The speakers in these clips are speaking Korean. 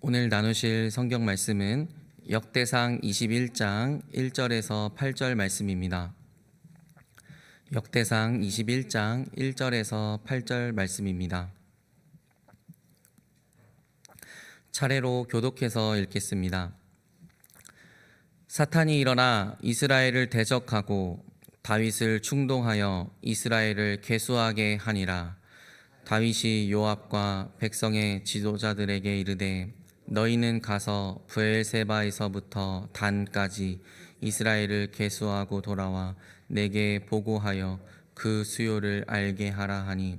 오늘 나누실 성경 말씀은 역대상 21장 1절에서 8절 말씀입니다. 역대상 21장 1절에서 8절 말씀입니다. 차례로 교독해서 읽겠습니다. 사탄이 일어나 이스라엘을 대적하고 다윗을 충동하여 이스라엘을 괴수하게 하니라. 다윗이 요압과 백성의 지도자들에게 이르되 너희는 가서 브엘세바에서부터 단까지 이스라엘을 계수하고 돌아와 내게 보고하여 그 수요를 알게 하라 하니.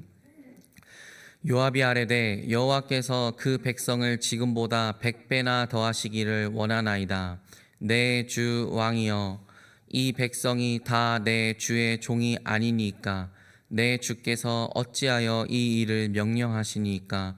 요압이 아뢰되 여호와께서 그 백성을 지금보다 백배나 더하시기를 원하나이다. 내 주 왕이여 이 백성이 다 내 주의 종이 아니니까 내 주께서 어찌하여 이 일을 명령하시니까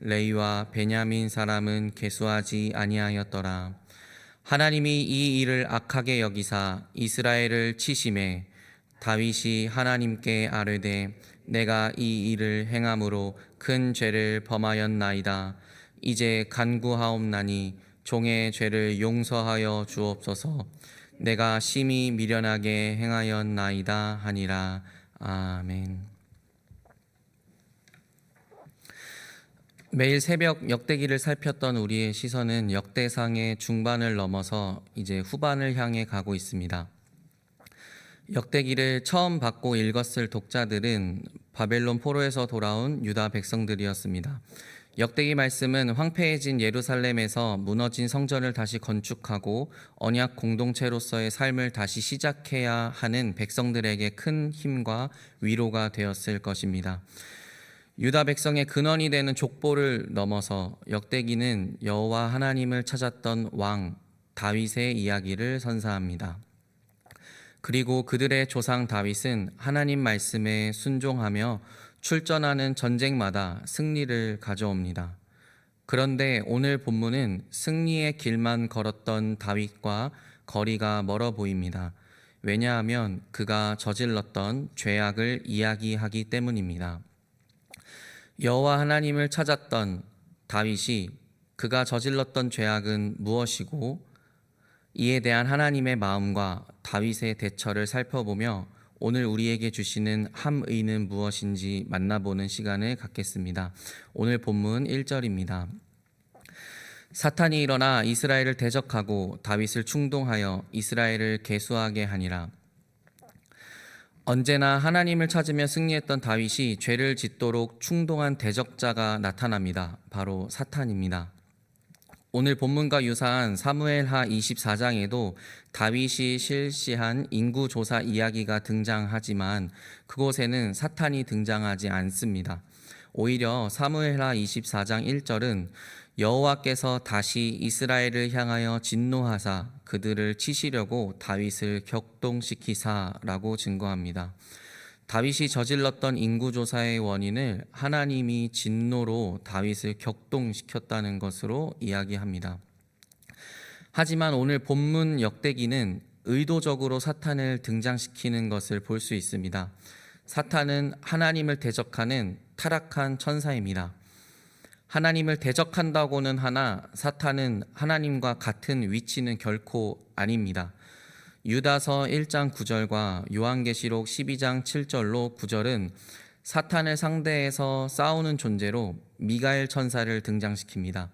레이와 베냐민 사람은 계수하지 아니하였더라. 하나님이 이 일을 악하게 여기사 이스라엘을 치심해 다윗이 하나님께 아뢰되 내가 이 일을 행함으로 큰 죄를 범하였나이다. 이제 간구하옵나니 종의 죄를 용서하여 주옵소서. 내가 심히 미련하게 행하였나이다 하니라. 아멘. 매일 새벽 역대기를 살폈던 우리의 시선은 역대상의 중반을 넘어서 이제 후반을 향해 가고 있습니다. 역대기를 처음 받고 읽었을 독자들은 바벨론 포로에서 돌아온 유다 백성들이었습니다. 역대기 말씀은 황폐해진 예루살렘에서 무너진 성전을 다시 건축하고 언약 공동체로서의 삶을 다시 시작해야 하는 백성들에게 큰 힘과 위로가 되었을 것입니다. 유다 백성의 근원이 되는 족보를 넘어서 역대기는 여호와 하나님을 찾았던 왕 다윗의 이야기를 선사합니다. 그리고 그들의 조상 다윗은 하나님 말씀에 순종하며 출전하는 전쟁마다 승리를 가져옵니다. 그런데 오늘 본문은 승리의 길만 걸었던 다윗과 거리가 멀어 보입니다. 왜냐하면 그가 저질렀던 죄악을 이야기하기 때문입니다. 여호와 하나님을 찾았던 다윗이 그가 저질렀던 죄악은 무엇이고 이에 대한 하나님의 마음과 다윗의 대처를 살펴보며 오늘 우리에게 주시는 함의는 무엇인지 만나보는 시간을 갖겠습니다. 오늘 본문 1절입니다. 사탄이 일어나 이스라엘을 대적하고 다윗을 충동하여 이스라엘을 계수하게 하니라. 언제나 하나님을 찾으며 승리했던 다윗이 죄를 짓도록 충동한 대적자가 나타납니다. 바로 사탄입니다. 오늘 본문과 유사한 사무엘하 24장에도 다윗이 실시한 인구 조사 이야기가 등장하지만 그곳에는 사탄이 등장하지 않습니다. 오히려 사무엘하 24장 1절은 여호와께서 다시 이스라엘을 향하여 진노하사 그들을 치시려고 다윗을 격동시키사라고 증거합니다. 다윗이 저질렀던 인구조사의 원인을 하나님이 진노로 다윗을 격동시켰다는 것으로 이야기합니다. 하지만 오늘 본문 역대기는 의도적으로 사탄을 등장시키는 것을 볼 수 있습니다. 사탄은 하나님을 대적하는 타락한 천사입니다. 하나님을 대적한다고는 하나 사탄은 하나님과 같은 위치는 결코 아닙니다. 유다서 1장 9절과 요한계시록 12장 7절로 9절은 사탄을 상대해서 싸우는 존재로 미가엘 천사를 등장시킵니다.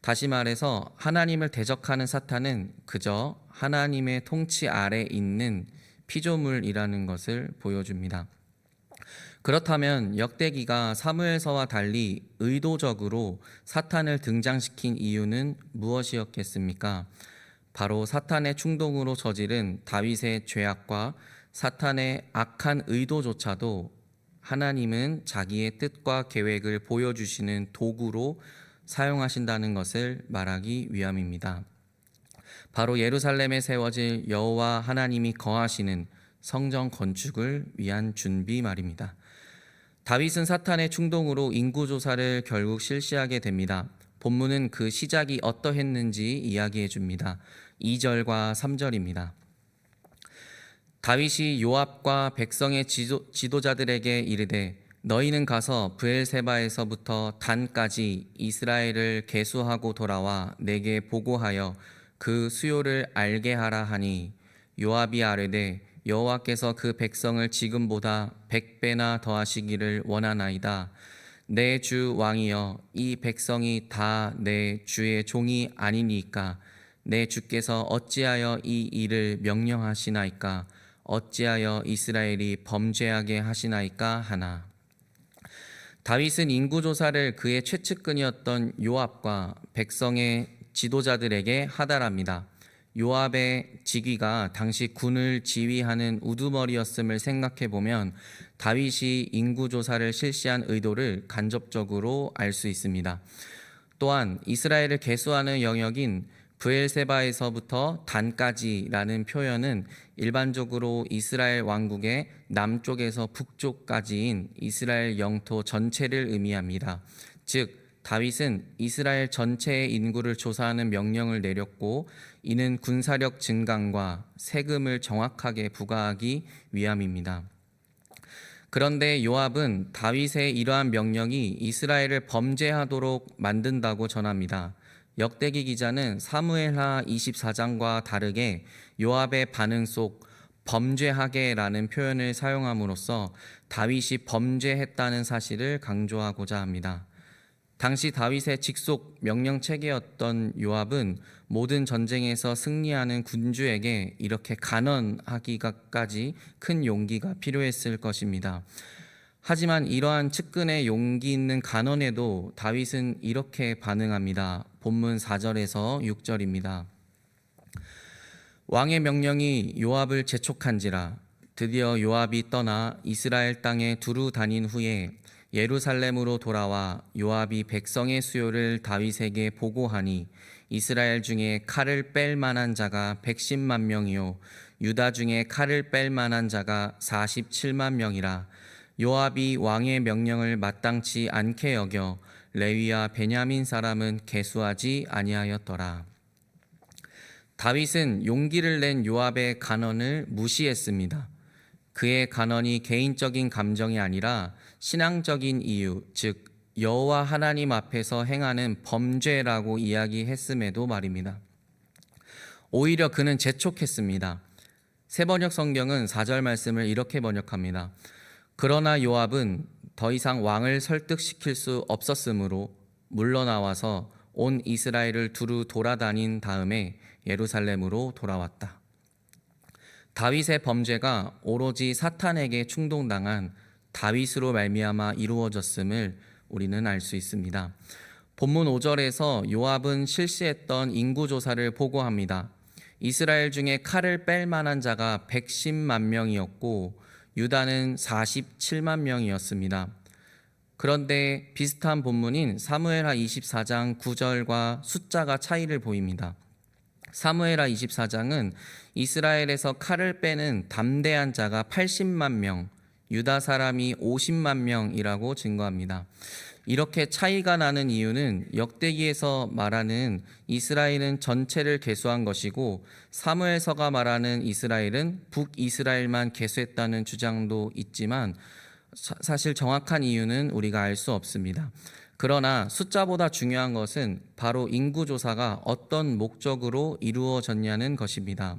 다시 말해서 하나님을 대적하는 사탄은 그저 하나님의 통치 아래 있는 피조물이라는 것을 보여줍니다. 그렇다면 역대기가 사무엘서와 달리 의도적으로 사탄을 등장시킨 이유는 무엇이었겠습니까? 바로 사탄의 충동으로 저지른 다윗의 죄악과 사탄의 악한 의도조차도 하나님은 자기의 뜻과 계획을 보여주시는 도구로 사용하신다는 것을 말하기 위함입니다. 바로 예루살렘에 세워질 여호와 하나님이 거하시는 성전 건축을 위한 준비 말입니다. 다윗은 사탄의 충동으로 인구 조사를 결국 실시하게 됩니다. 본문은 그 시작이 어떠했는지 이야기해 줍니다. 2절과 3절입니다. 다윗이 요압과 백성의 지도, 지도자들에게 이르되 너희는 가서 브엘세바에서부터 단까지 이스라엘을 계수하고 돌아와 내게 보고하여 그 수요를 알게 하라 하니 요압이 아뢰되 여호와께서 그 백성을 지금보다 백배나 더하시기를 원하나이다. 내 주 왕이여 이 백성이 다 내 주의 종이 아니니까. 내 주께서 어찌하여 이 일을 명령하시나이까? 어찌하여 이스라엘이 범죄하게 하시나이까 하나? 다윗은 인구 조사를 그의 최측근이었던 요압과 백성의 지도자들에게 하달합니다. 요압의 직위가 당시 군을 지휘하는 우두머리였음을 생각해 보면 다윗이 인구 조사를 실시한 의도를 간접적으로 알 수 있습니다. 또한 이스라엘을 계수하는 영역인 브엘세바에서부터 단까지라는 표현은 일반적으로 이스라엘 왕국의 남쪽에서 북쪽까지인 이스라엘 영토 전체를 의미합니다. 즉 다윗은 이스라엘 전체의 인구를 조사하는 명령을 내렸고 이는 군사력 증강과 세금을 정확하게 부과하기 위함입니다. 그런데 요압은 다윗의 이러한 명령이 이스라엘을 범죄하도록 만든다고 전합니다. 역대기 기자는 사무엘하 24장과 다르게 요압의 반응 속 범죄하게라는 표현을 사용함으로써 다윗이 범죄했다는 사실을 강조하고자 합니다. 당시 다윗의 직속 명령 체계였던 요압은 모든 전쟁에서 승리하는 군주에게 이렇게 간언하기까지 큰 용기가 필요했을 것입니다. 하지만 이러한 측근의 용기 있는 간언에도 다윗은 이렇게 반응합니다. 본문 4절에서 6절입니다. 왕의 명령이 요압을 재촉한지라 드디어 요압이 떠나 이스라엘 땅에 두루 다닌 후에 예루살렘으로 돌아와 요압이 백성의 수요를 다윗에게 보고하니 이스라엘 중에 칼을 뺄 만한 자가 110만 명이요 유다 중에 칼을 뺄 만한 자가 47만 명이라 요압이 왕의 명령을 마땅치 않게 여겨 레위와 베냐민 사람은 계수하지 아니하였더라. 다윗은 용기를 낸 요압의 간언을 무시했습니다. 그의 간언이 개인적인 감정이 아니라 신앙적인 이유, 즉 여호와 하나님 앞에서 행하는 범죄라고 이야기했음에도 말입니다. 오히려 그는 재촉했습니다. 세번역 성경은 4절 말씀을 이렇게 번역합니다. 그러나 요압은 더 이상 왕을 설득시킬 수 없었으므로 물러나와서 온 이스라엘을 두루 돌아다닌 다음에 예루살렘으로 돌아왔다. 다윗의 범죄가 오로지 사탄에게 충동당한 다윗으로 말미암아 이루어졌음을 우리는 알 수 있습니다. 본문 5절에서 요압은 실시했던 인구 조사를 보고합니다. 이스라엘 중에 칼을 뺄 만한 자가 110만 명이었고 유다는 47만 명이었습니다. 그런데 비슷한 본문인 사무엘하 24장 9절과 숫자가 차이를 보입니다. 사무엘하 24장은 이스라엘에서 칼을 빼는 담대한 자가 80만 명, 유다 사람이 50만 명이라고 증거합니다. 이렇게 차이가 나는 이유는 역대기에서 말하는 이스라엘은 전체를 계수한 것이고 사무엘서가 말하는 이스라엘은 북이스라엘만 계수했다는 주장도 있지만 사실 정확한 이유는 우리가 알 수 없습니다. 그러나 숫자보다 중요한 것은 바로 인구 조사가 어떤 목적으로 이루어졌냐는 것입니다.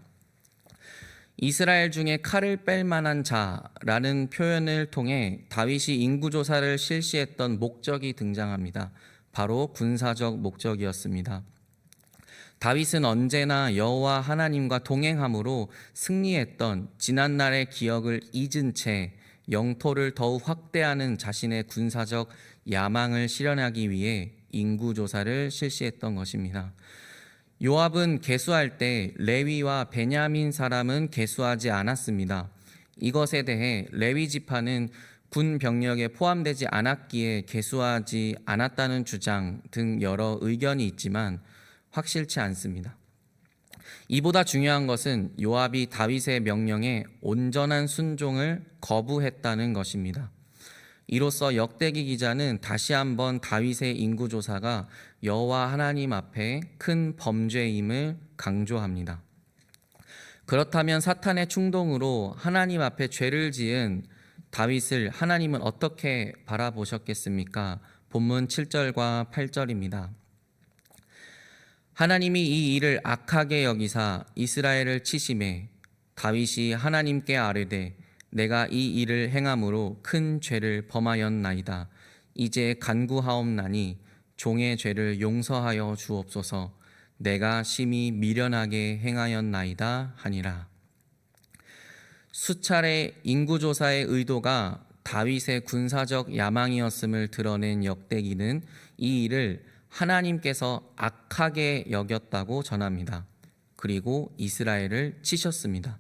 이스라엘 중에 칼을 뺄 만한 자라는 표현을 통해 다윗이 인구 조사를 실시했던 목적이 등장합니다. 바로 군사적 목적이었습니다. 다윗은 언제나 여호와 하나님과 동행함으로 승리했던 지난날의 기억을 잊은 채 영토를 더욱 확대하는 자신의 군사적 야망을 실현하기 위해 인구 조사를 실시했던 것입니다. 요압은 개수할 때 레위와 베냐민 사람은 개수하지 않았습니다. 이것에 대해 레위 지파는 군 병력에 포함되지 않았기에 개수하지 않았다는 주장 등 여러 의견이 있지만 확실치 않습니다. 이보다 중요한 것은 요압이 다윗의 명령에 온전한 순종을 거부했다는 것입니다. 이로써 역대기 기자는 다시 한번 다윗의 인구 조사가 여호와 하나님 앞에 큰 범죄임을 강조합니다. 그렇다면 사탄의 충동으로 하나님 앞에 죄를 지은 다윗을 하나님은 어떻게 바라보셨겠습니까? 본문 7절과 8절입니다. 하나님이 이 일을 악하게 여기사 이스라엘을 치심해 다윗이 하나님께 아뢰되 내가 이 일을 행함으로 큰 죄를 범하였나이다. 이제 간구하옵나니 종의 죄를 용서하여 주옵소서. 내가 심히 미련하게 행하였나이다 하니라. 수차례 인구조사의 의도가 다윗의 군사적 야망이었음을 드러낸 역대기는 이 일을 하나님께서 악하게 여겼다고 전합니다. 그리고 이스라엘을 치셨습니다.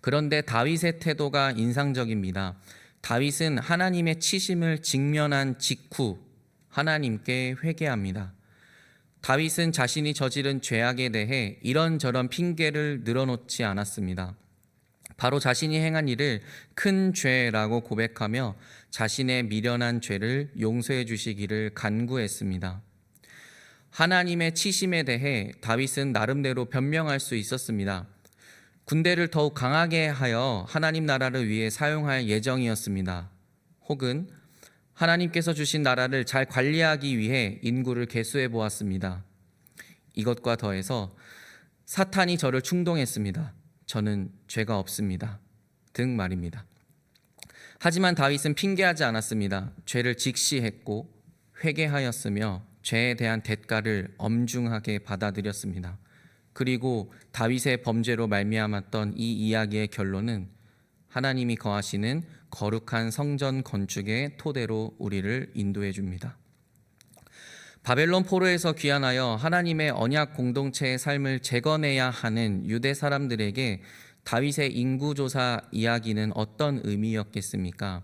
그런데 다윗의 태도가 인상적입니다. 다윗은 하나님의 치심을 직면한 직후 하나님께 회개합니다. 다윗은 자신이 저지른 죄악에 대해 이런저런 핑계를 늘어놓지 않았습니다. 바로 자신이 행한 일을 큰 죄라고 고백하며 자신의 미련한 죄를 용서해 주시기를 간구했습니다. 하나님의 치심에 대해 다윗은 나름대로 변명할 수 있었습니다. 군대를 더욱 강하게 하여 하나님 나라를 위해 사용할 예정이었습니다. 혹은 하나님께서 주신 나라를 잘 관리하기 위해 인구를 개수해 보았습니다. 이것과 더해서 사탄이 저를 충동했습니다. 저는 죄가 없습니다. 등 말입니다. 하지만 다윗은 핑계하지 않았습니다. 죄를 직시했고 회개하였으며 죄에 대한 대가를 엄중하게 받아들였습니다. 그리고 다윗의 범죄로 말미암았던 이 이야기의 결론은 하나님이 거하시는 거룩한 성전 건축의 토대로 우리를 인도해 줍니다. 바벨론 포로에서 귀환하여 하나님의 언약 공동체의 삶을 재건해야 하는 유대 사람들에게 다윗의 인구조사 이야기는 어떤 의미였겠습니까?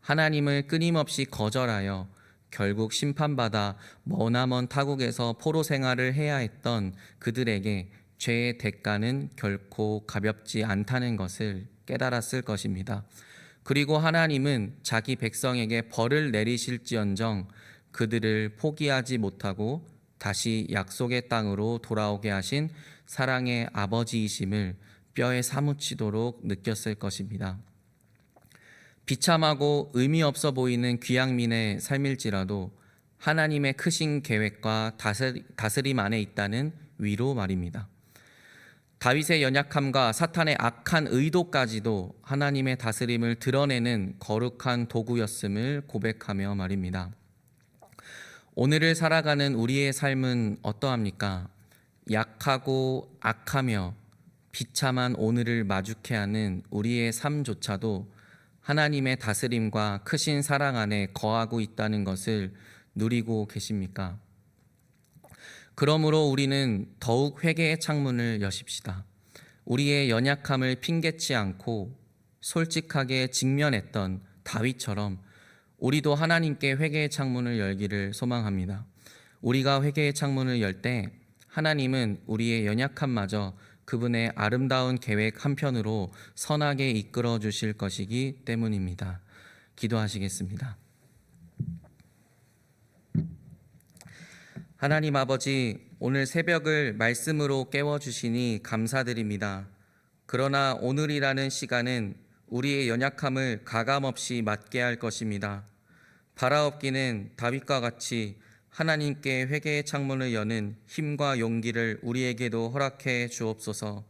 하나님을 끊임없이 거절하여 결국 심판받아 머나먼 타국에서 포로 생활을 해야 했던 그들에게 죄의 대가는 결코 가볍지 않다는 것을 깨달았을 것입니다. 그리고 하나님은 자기 백성에게 벌을 내리실지언정 그들을 포기하지 못하고 다시 약속의 땅으로 돌아오게 하신 사랑의 아버지이심을 뼈에 사무치도록 느꼈을 것입니다. 비참하고 의미 없어 보이는 귀양민의 삶일지라도 하나님의 크신 계획과 다스림 안에 있다는 위로 말입니다. 다윗의 연약함과 사탄의 악한 의도까지도 하나님의 다스림을 드러내는 거룩한 도구였음을 고백하며 말입니다. 오늘을 살아가는 우리의 삶은 어떠합니까? 약하고 악하며 비참한 오늘을 마주케 하는 우리의 삶조차도 하나님의 다스림과 크신 사랑 안에 거하고 있다는 것을 누리고 계십니까? 그러므로 우리는 더욱 회개의 창문을 여십시다. 우리의 연약함을 핑계치 않고 솔직하게 직면했던 다윗처럼 우리도 하나님께 회개의 창문을 열기를 소망합니다. 우리가 회개의 창문을 열 때 하나님은 우리의 연약함마저 그분의 아름다운 계획 한편으로 선하게 이끌어 주실 것이기 때문입니다. 기도하시겠습니다. 하나님 아버지, 오늘 새벽을 말씀으로 깨워주시니 감사드립니다. 그러나 오늘이라는 시간은 우리의 연약함을 가감없이 맞게 할 것입니다. 바라옵기는 다윗과 같이 하나님께 회개의 창문을 여는 힘과 용기를 우리에게도 허락해 주옵소서.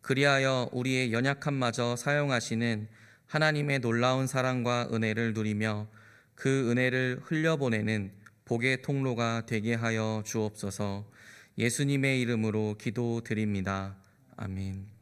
그리하여 우리의 연약함마저 사용하시는 하나님의 놀라운 사랑과 은혜를 누리며 그 은혜를 흘려보내는 복의 통로가 되게 하여 주옵소서. 예수님의 이름으로 기도드립니다. 아멘.